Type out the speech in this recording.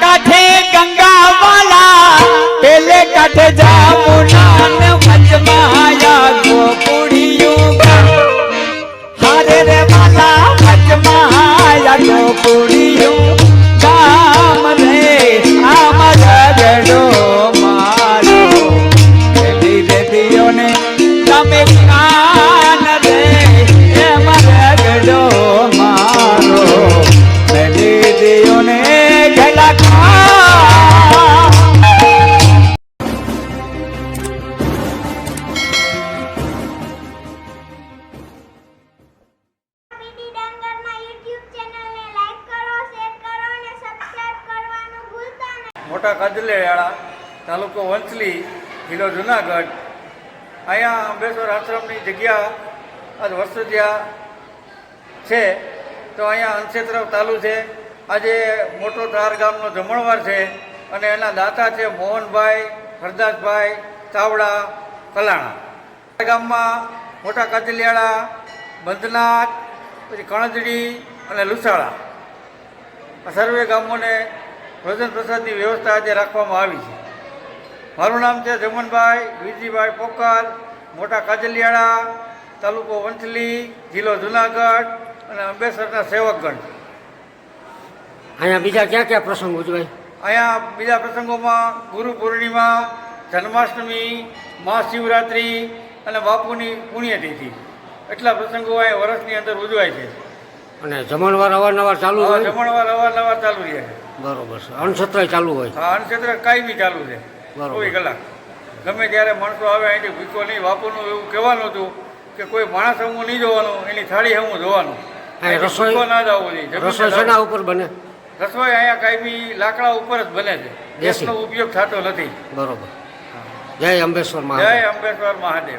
काठे गंगा તાલુકો વંથલી, જિલ્લો જુનાગઢ. અહીંયા અંબેશ્વર આશ્રમની જગ્યા, આજ વર્ષો છે. તો અહીંયા અંશેત્રવ તાલુ છે. આજે મોટો તાર ગામનો જમણવાર છે અને એના દાતા છે મોહનભાઈ, હરદાસભાઈ, ચાવડા, કલાણા. ગામમાં મોટા કાચલિયાળા બંધનાથ, પછી કણજડી અને લુસાળા આ સર્વે ગામોને ભોજન પ્રસાદની વ્યવસ્થા આજે રાખવામાં આવી છે. મારું નામ છે જમનભાઈ વિરજીભાઈ પોકર મોટા કાજલિયાળા તાલુકો વંથલી જિલ્લો જુનાગઢ અને અંબેસરના સેવકગણ. અહીંયા બીજા ક્યાં ક્યાં પ્રસંગ ઉજવાય? અહીંયા બીજા પ્રસંગોમાં ગુરુ પૂર્ણિમા જન્માષ્ટમી મહાશિવરાત્રિ અને બાપુની પુણ્યતિથિ. એટલા પ્રસંગો અહીંયા વર્ષની અંદર ઉજવાય છે. અને જમણવાર અવારનવાર ચાલુ હોય? જમણવાર અવારનવાર ચાલુ રહે છે. બરોબર છે. અનસત્રાય ચાલુ હોય? હા અણક્ષેત્ર કાંઈ બી ચાલુ છે. ચોવીસ કલાક. ગમે ત્યારે માણસો આવે અહીંથી ભૂકો નહીં બાપુનું એવું કહેવાનું હતું કે કોઈ માણસ હમું નહીં જોવાનું એની થાળી હમું જોવાનું. રસોઈ- ના જવું જોઈએ. રસોઈ. શેના ઉપર બને? રસોઈ અહીંયા કાયમી લાકડા ઉપર જ બને છે. ગેસનો ઉપયોગ થતો નથી. બરોબર. જય અંબેશ્વર જય અંબેશ્વર મહાદેવ.